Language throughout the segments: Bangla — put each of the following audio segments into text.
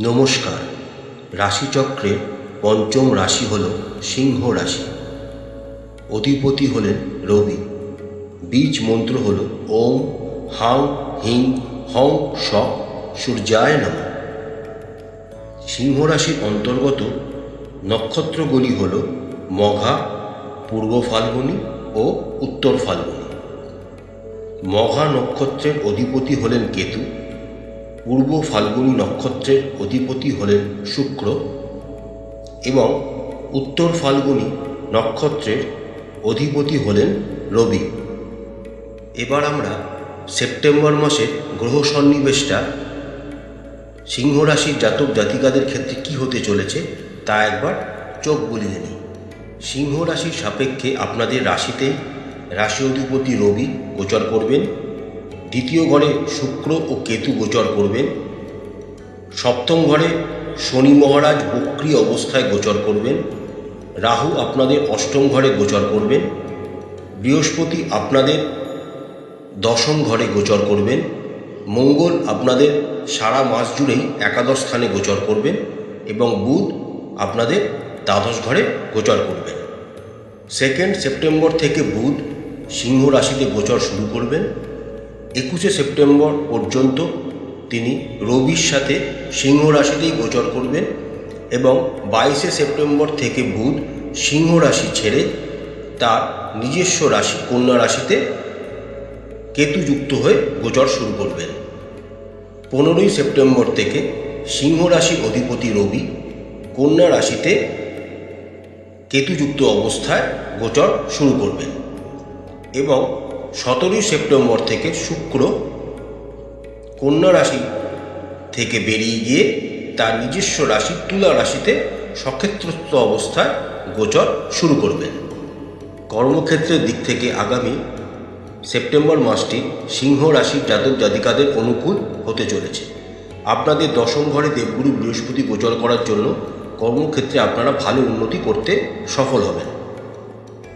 নমস্কার। রাশিচক্রের পঞ্চম রাশি হল সিংহ রাশি। অধিপতি হলেন রবি। বীজ মন্ত্র হল ওম, হাং, হিং, হং স সূর্যায় নম। সিংহ রাশির অন্তর্গত নক্ষত্রগুলি হল মঘা, পূর্ব ফাল্গুনী ও উত্তর ফাল্গুনি। মঘা নক্ষত্রের অধিপতি হলেন কেতু। পূর্ব ফাল্গুনী নক্ষত্রের অধিপতি হলেন শুক্র এবং উত্তর ফাল্গুনী নক্ষত্রের অধিপতি হলেন রবি। এবার আমরা সেপ্টেম্বর মাসের গ্রহ সন্নিবেশটা, সিংহ রাশির জাতক জাতিকাদের ক্ষেত্রে কি হতে চলেছে তা একবার চোখ বুলিয়ে নিই। সিংহ রাশির সাপেক্ষে আপনাদের রাশিতেই রাশি অধিপতি রবি গোচর করবেন। দ্বিতীয় ঘরে শুক্র ও কেতু গোচর করবেন সপ্তম ঘরে শনি মহারাজ বক্রি অবস্থায় গোচর করবেন। রাহু আপনাদের অষ্টম ঘরে গোচর করবেন। বৃহস্পতি আপনাদের দশম ঘরে গোচর করবেন। মঙ্গল আপনাদের সারা মাস জুড়েই একাদশ স্থানে গোচর করবেন এবং বুধ আপনাদের দ্বাদশ ঘরে গোচর করবেন। সেকেন্ড সেপ্টেম্বর থেকে বুধ সিংহ রাশিতে গোচর শুরু করবেন। একুশে সেপ্টেম্বর পর্যন্ত তিনি রবির সাথে সিংহ রাশিতেই গোচর করবেন এবং বাইশে সেপ্টেম্বর থেকে বুধ সিংহ রাশি ছেড়ে তার নিজস্ব রাশি, কন্যা রাশিতে কেতুযুক্ত হয়ে গোচর শুরু করবেন। পনেরোই সেপ্টেম্বর থেকে সিংহ রাশি অধিপতি রবি কন্যা রাশিতে কেতুযুক্ত অবস্থায় গোচর শুরু করবেন এবং সতেরোই সেপ্টেম্বর থেকে শুক্র কন্যা রাশি থেকে বেরিয়ে গিয়ে তার নিজস্ব রাশি, তুলা রাশিতে সক্ষেত্রস্থ অবস্থায় গোচর শুরু করবেন কর্মক্ষেত্রের দিক থেকে আগামী সেপ্টেম্বর মাসটি সিংহ রাশির জাতক জাতিকাদের অনুকূল হতে চলেছে। আপনাদের দশম ঘরে দেবগুরু বৃহস্পতি গোচর করার জন্য কর্মক্ষেত্রে আপনারা ভালো উন্নতি করতে সফল হবেন।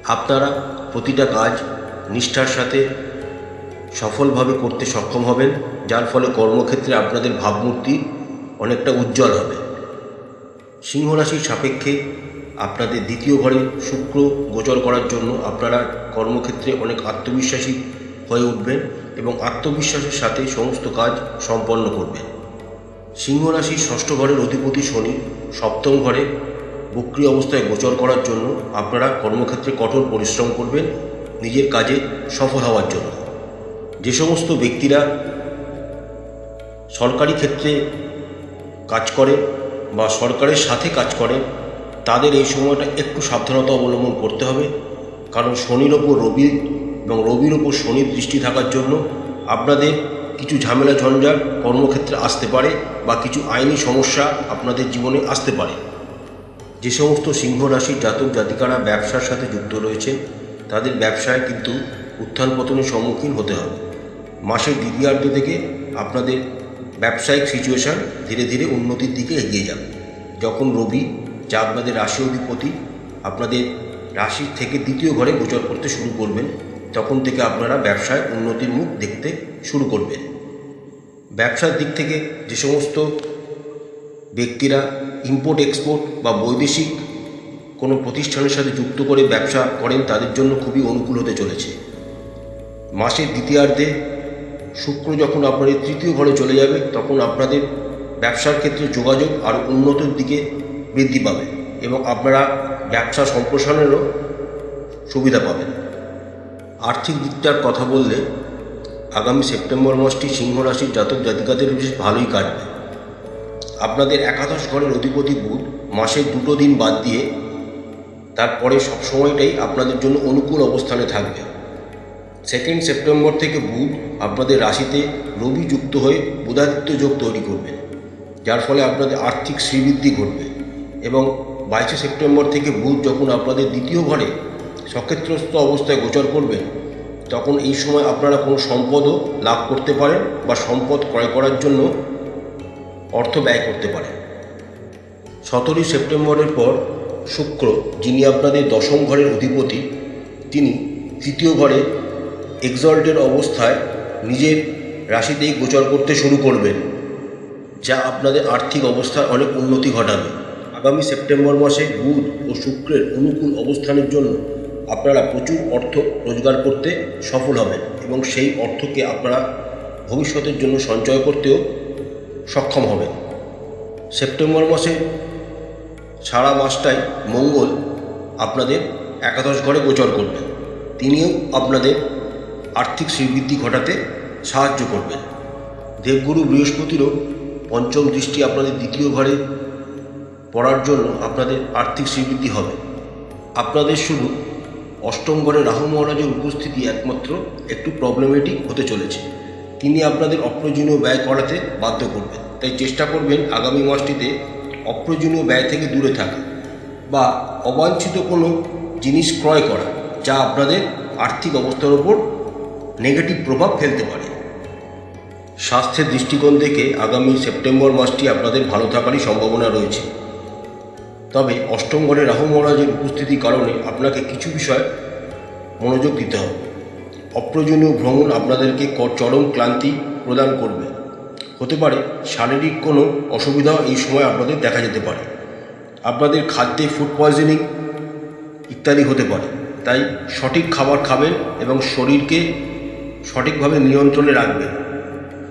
আপনারা প্রতিটা কাজ নিষ্ঠার সাথে সফলভাবে করতে সক্ষম হবেন, যার ফলে কর্মক্ষেত্রে আপনাদের ভাবমূর্তি অনেকটা উজ্জ্বল হবে। সিংহ রাশির সাপেক্ষে আপনাদের দ্বিতীয় ঘরে শুক্র গোচর করার জন্য আপনারা কর্মক্ষেত্রে অনেক আত্মবিশ্বাসী হয়ে উঠবেন এবং আত্মবিশ্বাসের সাথে সমস্ত কাজ সম্পন্ন করবেন। সিংহ রাশির ষষ্ঠ ঘরের অধিপতি শনি সপ্তম ঘরে বক্রি অবস্থায় গোচর করার জন্য আপনারা কর্মক্ষেত্রে কঠোর পরিশ্রম করবেন নিজের কাজে সফল হওয়ার জন্য। যে সমস্ত ব্যক্তিরা সরকারি ক্ষেত্রে কাজ করে বা সরকারের সাথে কাজ করে, তাদের এই সময়টা একটু সাবধানতা অবলম্বন করতে হবে। কারণ শনির ওপর রবি এবং রবির ওপর শনির দৃষ্টি থাকার জন্য আপনাদের কিছু ঝামেলা ঝঞ্ঝাট কর্মক্ষেত্রে আসতে পারে বা কিছু আইনি সমস্যা আপনাদের জীবনে আসতে পারে। যে সমস্ত সিংহ রাশির জাতক জাতিকারা ব্যবসার সাথে যুক্ত রয়েছেন তাদের ব্যবসায় কিন্তু উত্থান পতনের সম্মুখীন হতে হবে। মাসের দ্বিতীয়ার্ধ থেকে আপনাদের ব্যবসায়িক সিচুয়েশান ধীরে ধীরে উন্নতির দিকে এগিয়ে যাবে। যখন রবি, যা আপনাদের রাশি অধিপতি আপনাদের রাশির থেকে দ্বিতীয় ঘরে গোচর করতে শুরু করবেন, তখন থেকে আপনারা ব্যবসায় উন্নতির মুখ দেখতে শুরু করবেন। ব্যবসার দিক থেকে যে সমস্ত ব্যক্তিরা ইম্পোর্ট এক্সপোর্ট বা বৈদেশিক কোনো প্রতিষ্ঠানের সাথে যুক্ত করে ব্যবসা করেন, তাদের জন্য খুবই অনুকূল হতে চলেছে। মাসের দ্বিতীয়ার্ধে শুক্র যখন আপনাদের তৃতীয় ঘরে চলে যাবে, তখন আপনাদের ব্যবসার ক্ষেত্রে যোগাযোগ আর উন্নতির দিকে বৃদ্ধি পাবে এবং আপনারা ব্যবসা সম্প্রসারণেরও সুবিধা পাবেন। আর্থিক দিকটার কথা বললে আগামী সেপ্টেম্বর মাসটি সিংহ রাশির জাতক জাতিকাদের বেশ ভালোই কাটবে। আপনাদের একাদশ ঘরের অধিপতি বুধ মাসের দুটো দিন বাদ দিয়ে তারপরে সব সময়টাই আপনাদের জন্য অনুকূল অবস্থানে থাকবে। সেকেন্ড সেপ্টেম্বর থেকে বুধ আপনাদের রাশিতে রবি যুক্ত হয়ে বুধাদিত্য যোগ তৈরি করবেন, যার ফলে আপনাদের আর্থিক শ্রীবৃদ্ধি ঘটবে এবং বাইশে সেপ্টেম্বর থেকে বুধ যখন আপনাদের দ্বিতীয় ঘরে সক্ষেত্রস্থ অবস্থায় গোচর করবেন, তখন এই সময় আপনারা কোনো সম্পদও লাভ করতে পারেন বা সম্পদ ক্রয় করার জন্য অর্থ ব্যয় করতে পারেন। সতেরোই সেপ্টেম্বরের পর শুক্র, যিনি আপনাদের দশম ঘরের অধিপতি, তিনি তৃতীয় ঘরে এক্সল্টের অবস্থায় নিজের রাশিতেই গোচর করতে শুরু করবেন, যা আপনাদের আর্থিক অবস্থার অনেক উন্নতি ঘটাবে। আগামী সেপ্টেম্বর মাসে বুধ ও শুক্রের অনুকূল অবস্থানের জন্য আপনারা প্রচুর অর্থ রোজগার করতে সফল হবেন এবং সেই অর্থকে আপনারা ভবিষ্যতের জন্য সঞ্চয় করতেও সক্ষম হবেন। সেপ্টেম্বর মাসে সারা মাসটাই মঙ্গল আপনাদের একাদশ ঘরে গোচর করবেন তিনিও আপনাদের আর্থিক শ্রীবৃদ্ধি ঘটাতে সাহায্য করবেন। দেবগুরু বৃহস্পতিরও পঞ্চম দৃষ্টি আপনাদের দ্বিতীয় ঘরে পড়ার জন্য আপনাদের আর্থিক শ্রীবৃদ্ধি হবে। আপনাদের শুধু অষ্টম ঘরে রাহু মহারাজের উপস্থিতি একমাত্র একটু প্রবলেমেটিক হতে চলেছে। তিনি আপনাদের অপ্রয়োজনীয় ব্যয় করাতে বাধ্য করবেন। তাই চেষ্টা করবেন আগামী মাসটিতে অপ্রয়োজনীয় ব্যয় থেকে দূরে থাকা বা অবাঞ্ছিত কোনো জিনিস ক্রয় করা, যা আপনাদের আর্থিক অবস্থার ওপর নেগেটিভ প্রভাব ফেলতে পারে। স্বাস্থ্যের দৃষ্টিকোণ থেকে আগামী সেপ্টেম্বর মাসটি আপনাদের ভালো থাকারই সম্ভাবনা রয়েছে। তবে অষ্টম ঘরে রাহু মহারাজের উপস্থিতির কারণে আপনাকে কিছু বিষয় মনোযোগ দিতে হবে। অপ্রয়োজনীয় ভ্রমণ আপনাদেরকে চরম ক্লান্তি প্রদান করবে। হতে পারে শারীরিক কোনো অসুবিধা এই সময় আপনাদের দেখা যেতে পারে। আপনাদের খাদ্যে ফুড পয়জনিং ইত্যাদি হতে পারে। তাই সঠিক খাবার খাবেন এবং শরীরকে সঠিকভাবে নিয়ন্ত্রণে রাখবেন।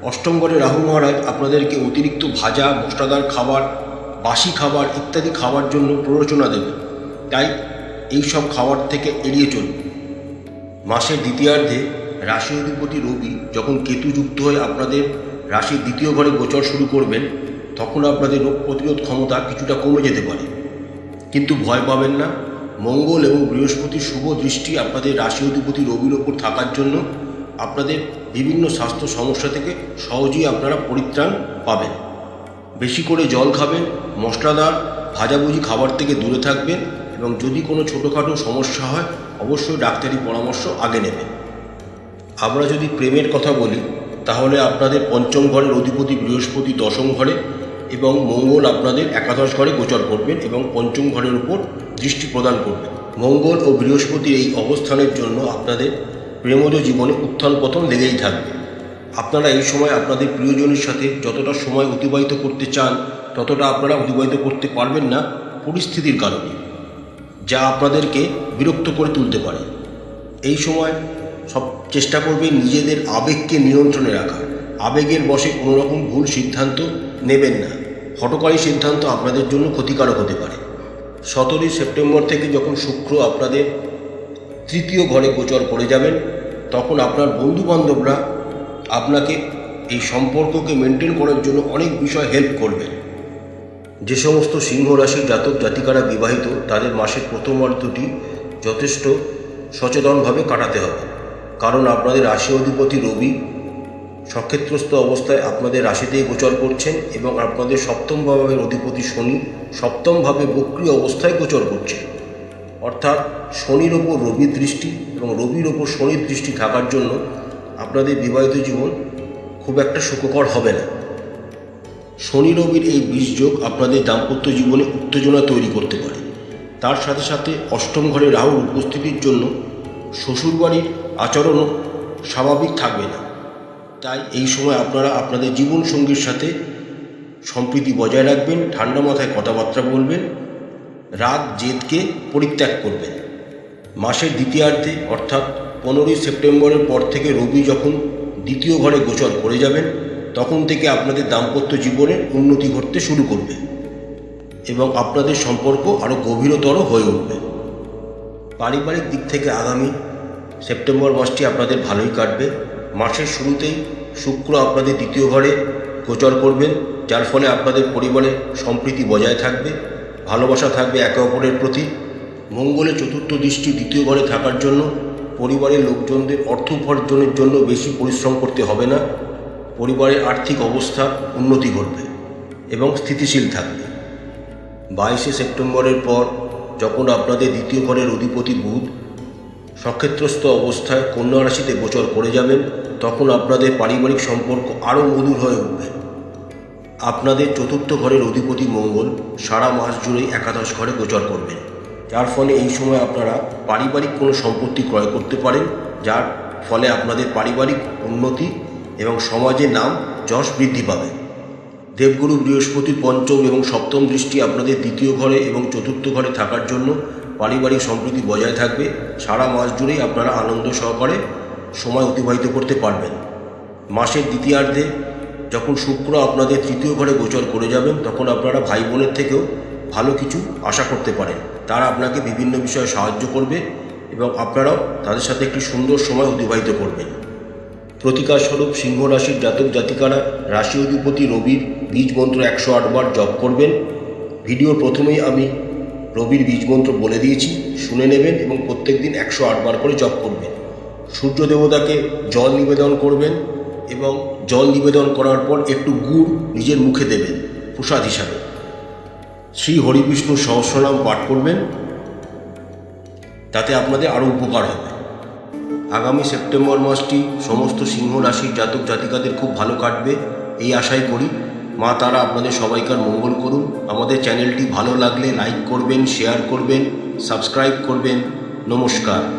অষ্টম ঘরে রাহু মহারাজ আপনাদেরকে অতিরিক্ত ভাজা মশলাদার খাবার, বাসি খাবার ইত্যাদি খাওয়ার জন্য প্ররোচনা দেবে তাই এই সব খাবার থেকে এড়িয়ে চলুন। মাসের দ্বিতীয়ার্ধে রাশি অধিপতি রবি যখন কেতু যুক্ত হয়ে আপনাদের রাশির দ্বিতীয় ঘরে গোচর শুরু করবেন, তখন আপনাদের রোগ প্রতিরোধ ক্ষমতা কিছুটা কমে যেতে পারে। কিন্তু ভয় পাবেন না। মঙ্গল এবং বৃহস্পতির শুভ দৃষ্টি আপনাদের রাশি অধিপতি রবির ওপর থাকার জন্য আপনাদের বিভিন্ন স্বাস্থ্য সমস্যা থেকে সহজেই আপনারা পরিত্রাণ পাবেন। বেশি করে জল খাবেন, মশলাদার, ভাজাভুজি খাবার থেকে দূরে থাকবেন এবং যদি কোনো ছোটোখাটো সমস্যা হয়, অবশ্যই ডাক্তারি পরামর্শ আগে নেবেন। আমরা যদি প্রেমের কথা বলি তাহলে আপনাদের পঞ্চম ঘরের অধিপতি বৃহস্পতি দশম ঘরে এবং মঙ্গল আপনাদের একাদশ ঘরে গোচর করবেন এবং পঞ্চম ঘরের উপর দৃষ্টি প্রদান করবেন। মঙ্গল ও বৃহস্পতির এই অবস্থানের জন্য আপনাদের প্রেমজ জীবনে উত্থান পতন লেগেই থাকবে। আপনারা এই সময় আপনাদের প্রিয়জনের সাথে যতটা সময় অতিবাহিত করতে চান, ততটা আপনারা অতিবাহিত করতে পারবেন না পরিস্থিতির কারণে, যা আপনাদেরকে বিরক্ত করে তুলতে পারে। এই সময় সব চেষ্টা করবে নিজেদের আবেগকে নিয়ন্ত্রণে রাখা। আবেগের বশে কোনো রকম ভুল সিদ্ধান্ত নেবেন না। হটকারী সিদ্ধান্ত আপনাদের জন্য ক্ষতিকারক হতে পারে। সতেরোই সেপ্টেম্বর থেকে যখন শুক্র আপনাদের তৃতীয় ঘরে গোচর করে যাবেন, তখন আপনার বন্ধুবান্ধবরা আপনাকে এই সম্পর্ককে মেনটেন করার জন্য অনেক বিষয় হেল্প করবেন। যে সমস্ত সিংহ রাশির জাতক জাতিকারা বিবাহিত, তাদের মাসের প্রথম অর্ধটি যথেষ্ট সচেতনভাবে কাটাতে হবে। কারণ আপনাদের রাশি অধিপতি রবি সক্ষেত্রস্থ অবস্থায় আপনাদের রাশিতেই গোচর করছেন এবং আপনাদের সপ্তম ভাবের অধিপতি শনি সপ্তমভাবে বক্রিয় অবস্থায় গোচর করছেন। অর্থাৎ শনির ওপর রবির দৃষ্টি এবং রবির ওপর শনির দৃষ্টি থাকার জন্য আপনাদের বিবাহিত জীবন খুব একটা সুখকর হবে না। শনি রবির এই বীজযোগ আপনাদের দাম্পত্য জীবনে উত্তেজনা তৈরি করতে পারে। তার সাথে সাথে অষ্টম ঘরে রাহুর উপস্থিতির জন্য শ্বশুরবাড়ির আচরণও স্বাভাবিক থাকবে না। তাই এই সময় আপনারা আপনাদের জীবনসঙ্গীর সাথে সম্প্রীতি বজায় রাখবেন, ঠান্ডা মাথায় কথাবার্তা বলবেন রাগ জেদকে পরিত্যাগ করবেন। মাসের দ্বিতীয়ার্ধে অর্থাৎ পনেরোই সেপ্টেম্বরের পর থেকে রবি যখন দ্বিতীয় ঘরে গোচর করে যাবেন, তখন থেকে আপনাদের দাম্পত্য জীবনের উন্নতি ঘটতে শুরু করবে এবং আপনাদের সম্পর্ক আরও গভীরতর হয়ে উঠবে। পারিবারিক দিক থেকে আগামী সেপ্টেম্বর মাসটি আপনাদের ভালোই কাটবে। মাসের শুরুতেই শুক্র আপনাদের দ্বিতীয় ঘরে গোচর করবেন, যার ফলে আপনাদের পরিবারে সম্প্রীতি বজায় থাকবে, ভালোবাসা থাকবে একে অপরের প্রতি। মঙ্গলের চতুর্থ দৃষ্টি দ্বিতীয় ঘরে থাকার জন্য পরিবারের লোকজনদের অর্থ উপার্জনের জন্য বেশি পরিশ্রম করতে হবে না। পরিবারের আর্থিক অবস্থা উন্নতি ঘটবে এবং স্থিতিশীল থাকবে। বাইশে সেপ্টেম্বরের পর যখন আপনাদের দ্বিতীয় ঘরের অধিপতি বুধ সক্ষেত্রস্থ অবস্থায় কন্যা রাশিতে গোচর করে যাবেন, তখন আপনাদের পারিবারিক সম্পর্ক আরও মধুর হয়ে উঠবে। আপনাদের চতুর্থ ঘরের অধিপতি মঙ্গল সারা মাস জুড়েই একাদশ ঘরে গোচর করবেন। যার ফলে এই সময় আপনারা পারিবারিক কোনো সম্পত্তি ক্রয় করতে পারেন, যার ফলে আপনাদের পারিবারিক উন্নতি এবং সমাজে নাম যশ বৃদ্ধি পাবে। দেবগুরু বৃহস্পতির পঞ্চম এবং সপ্তম দৃষ্টি আপনাদের দ্বিতীয় ঘরে এবং চতুর্থ ঘরে থাকার জন্য পারিবারিক সম্প্রীতি বজায় থাকবে। সারা মাস জুড়েই আপনারা আনন্দ সহকারে সময় অতিবাহিত করতে পারবেন। মাসের দ্বিতীয়ার্ধে যখন শুক্র আপনাদের তৃতীয় ঘরে গোচর করে যাবেন, তখন আপনারা ভাই বোনের থেকেও ভালো কিছু আশা করতে পারেন। তারা আপনাকে বিভিন্ন বিষয়ে সাহায্য করবে এবং আপনারাও তাদের সাথে একটি সুন্দর সময় অতিবাহিত করবেন। প্রতিকার স্বরূপ সিংহ রাশির জাতক জাতিকারা, রাশি অধিপতি রবির বীজ মন্ত্র একশো আটবার জপ করবেন। ভিডিওর প্রথমেই আমি রবির বীজ মন্ত্র বলে দিয়েছি, শুনে নেবেন এবং প্রত্যেক দিন একশো আটবার করে জপ করবেন। সূর্য দেবতাকে জল নিবেদন করবেন এবং জল নিবেদন করার পর একটু গুড় নিজের মুখে দেবেন, প্রসাদ হিসাবে। শ্রী হরিবিষ্ণু সহস্রনাম পাঠ করবেন, তাতে আপনাদের আরও উপকার হবে। আগামী সেপ্টেম্বর মাসটি সমস্ত সিংহ রাশির জাতক জাতিকাদের খুব ভালো কাটবে, এই আশাই করি। মা তারা আপনাদের সবাইকার মঙ্গল করুন। আমাদের চ্যানেলটি ভালো লাগলে লাইক করবেন, শেয়ার করবেন, সাবস্ক্রাইব করবেন। নমস্কার।